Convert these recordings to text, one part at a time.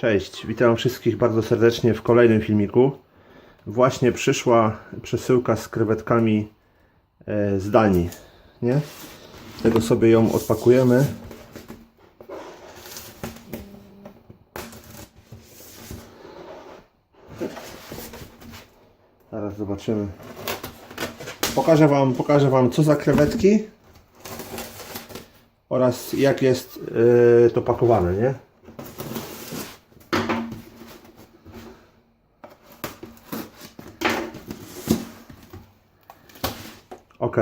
Cześć, witam wszystkich bardzo serdecznie w kolejnym filmiku. Właśnie przyszła przesyłka z krewetkami e, z Danii, nie? Tego sobie ją odpakujemy. Zaraz zobaczymy. Pokażę wam, pokażę wam co za krewetki oraz jak jest e, to pakowane, nie? Ok.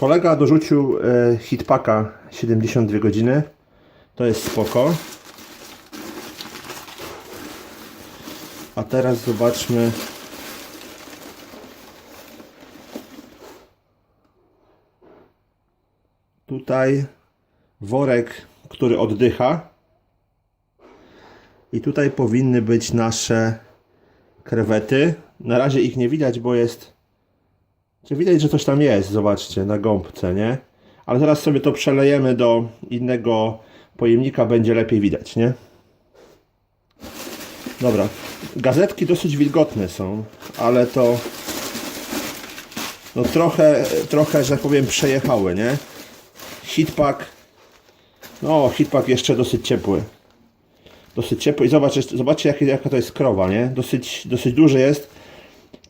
Kolega dorzucił e, hitpaka 72 godziny. To jest spoko. A teraz zobaczmy. Tutaj worek, który oddycha. I tutaj powinny być nasze krewety. Na razie ich nie widać, bo jest czy widać, że coś tam jest, zobaczcie, na gąbce, nie? Ale teraz sobie to przelejemy do innego pojemnika, będzie lepiej widać, nie? Dobra. Gazetki dosyć wilgotne są, ale to no trochę, trochę, że tak powiem, przejechały, nie? Hitpack no, hitpack jeszcze dosyć ciepły. Dosyć ciepły i zobacz, zobaczcie jaka, to jest krowa, nie? Dosyć, dosyć duży jest.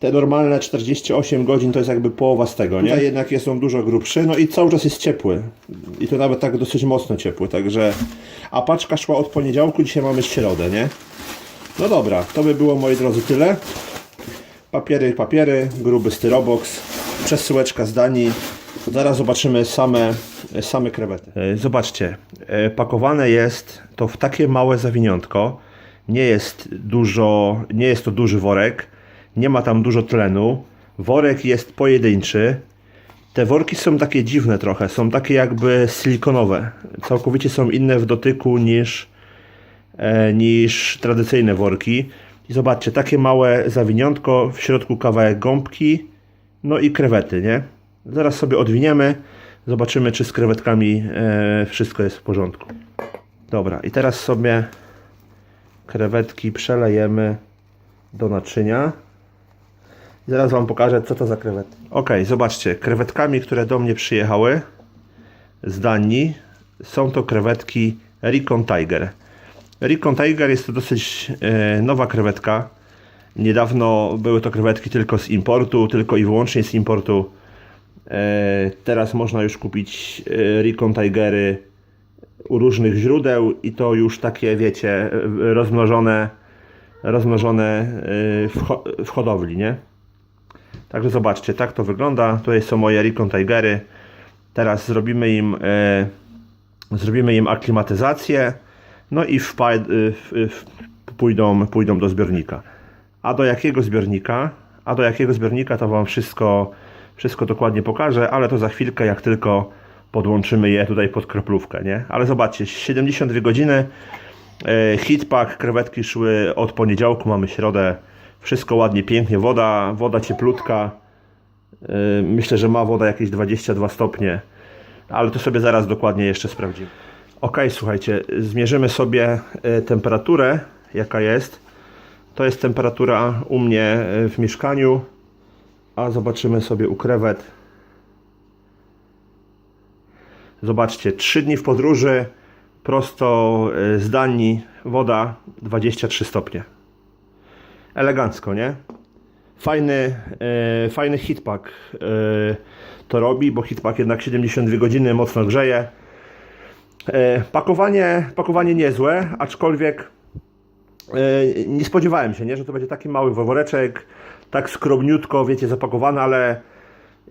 Te normalne 48 godzin to jest jakby połowa z tego, nie? Tutaj jednak jest on dużo grubszy, no i cały czas jest ciepły. I to nawet tak dosyć mocno ciepły, także... A paczka szła od poniedziałku, dzisiaj mamy środę, nie? No dobra, to by było moi drodzy tyle. Papiery, papiery, gruby styrobox, przesyłeczka z Danii. Zaraz zobaczymy same, same krewety. E, Zobaczcie, e, pakowane jest to w takie małe zawiniątko. Nie jest dużo, nie jest to duży worek. Nie ma tam dużo tlenu. Worek jest pojedynczy. Te worki są takie dziwne trochę, są takie jakby silikonowe. Całkowicie są inne w dotyku niż, e, niż tradycyjne worki. I zobaczcie, takie małe zawiniątko, w środku kawałek gąbki, no i krewety, nie? Zaraz sobie odwiniemy, zobaczymy czy z krewetkami e, wszystko jest w porządku. Dobra, i teraz sobie krewetki przelejemy do naczynia. Zaraz Wam pokażę, co to za krewety. Ok, zobaczcie, krewetkami, które do mnie przyjechały z Danii, są to krewetki Recon Tiger. Recon Tiger jest to dosyć e, nowa krewetka. Niedawno były to krewetki tylko z importu, tylko i wyłącznie z importu. E, teraz można już kupić e, Recon Tigery u różnych źródeł i to już takie, wiecie, e, rozmnożone, rozmnożone w, ho w hodowli, nie? Także zobaczcie, tak to wygląda. Tutaj są moje Recon Tigery. Teraz zrobimy im, e, zrobimy im aklimatyzację. No i w, w, pójdą, pójdą do zbiornika. A do jakiego zbiornika? A do jakiego zbiornika to Wam wszystko, wszystko dokładnie pokażę, ale to za chwilkę, jak tylko podłączymy je tutaj pod kroplówkę, nie? Ale zobaczcie, 72 godziny. E, hitpack, krewetki szły od poniedziałku, mamy środę. Wszystko ładnie, pięknie, woda, woda cieplutka. E, Myślę, że ma woda jakieś 22 stopnie, ale to sobie zaraz dokładnie jeszcze sprawdzimy. Ok, słuchajcie, zmierzymy sobie e, temperaturę, jaka jest. To jest temperatura u mnie e, w mieszkaniu, a zobaczymy sobie u krewet. Zobaczcie, 3 dni w podróży, prosto z Danii, woda 23 stopnie. Elegancko, nie? Fajny, e, fajny hitpack e, to robi, bo hitpack jednak 72 godziny mocno grzeje. E, pakowanie, pakowanie niezłe, aczkolwiek e, nie spodziewałem się, nie, że to będzie taki mały woreczek, tak skromniutko, wiecie, zapakowany, ale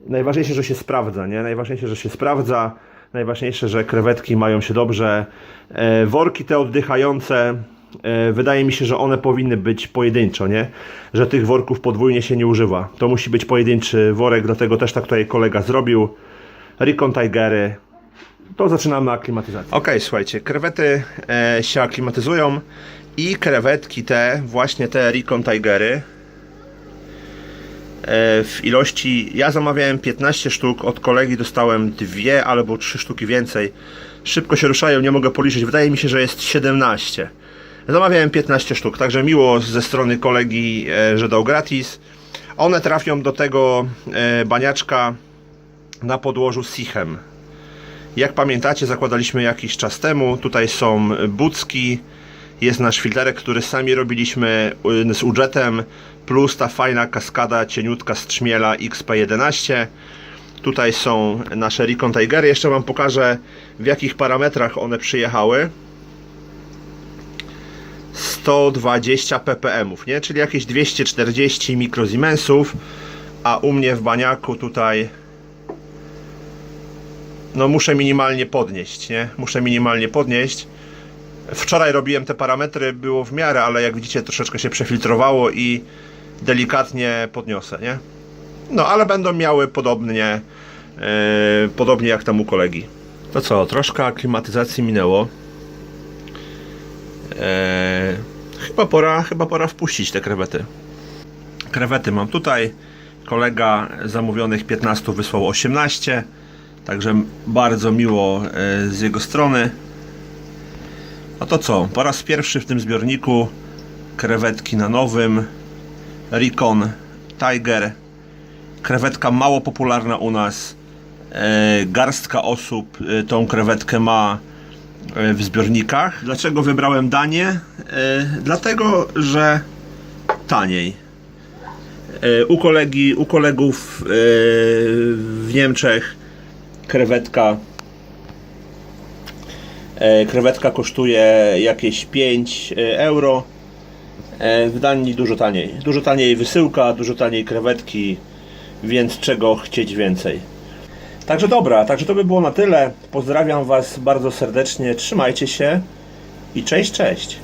najważniejsze, że się sprawdza, nie? Najważniejsze, że się sprawdza. Najważniejsze, że krewetki mają się dobrze. E, worki te oddychające, wydaje mi się, że one powinny być pojedynczo, nie? Że tych worków podwójnie się nie używa. To musi być pojedynczy worek, dlatego też tak tutaj kolega zrobił. Recon Tigery. To zaczynamy aklimatyzację. Ok, słuchajcie, krewety e, się aklimatyzują i krewetki te, właśnie te Recon Tigery, w ilości, ja zamawiałem 15 sztuk, od kolegi dostałem dwie albo trzy sztuki więcej. Szybko się ruszają, nie mogę policzyć, wydaje mi się, że jest 17. Zamawiałem 15 sztuk, także miło ze strony kolegi, e, że dał gratis. One trafią do tego e, baniaczka na podłożu Sichem. Jak pamiętacie, zakładaliśmy jakiś czas temu. Tutaj są bucki, jest nasz filterek, który sami robiliśmy y, z udżetem, plus ta fajna kaskada cieniutka z trzmiela XP11. Tutaj są nasze Recon Tigery. Jeszcze Wam pokażę w jakich parametrach one przyjechały. 120 ppm, nie? czyli jakieś 240 mikrozimensów, a u mnie w baniaku tutaj no muszę minimalnie podnieść, nie? Muszę minimalnie podnieść. Wczoraj robiłem te parametry, było w miarę, ale jak widzicie troszeczkę się przefiltrowało i delikatnie podniosę, nie? No, ale będą miały podobnie, e, podobnie jak tam u kolegi. To co, troszkę aklimatyzacji minęło. E, chyba pora, chyba pora wpuścić te krewety. Krewety mam tutaj. Kolega zamówionych 15 wysłał 18. Także bardzo miło e, z jego strony. No to co? Po raz pierwszy w tym zbiorniku krewetki na nowym Recon Tiger. Krewetka mało popularna u nas. E, Garstka osób e, tą krewetkę ma w zbiornikach. Dlaczego wybrałem Danię? E, Dlatego, że taniej. E, U kolegi, u kolegów e, w Niemczech krewetka e, krewetka kosztuje jakieś 5 euro E, w Danii dużo taniej dużo taniej wysyłka, dużo taniej krewetki więc czego chcieć więcej także dobra, także to by było na tyle. Pozdrawiam was bardzo serdecznie, trzymajcie się i cześć, cześć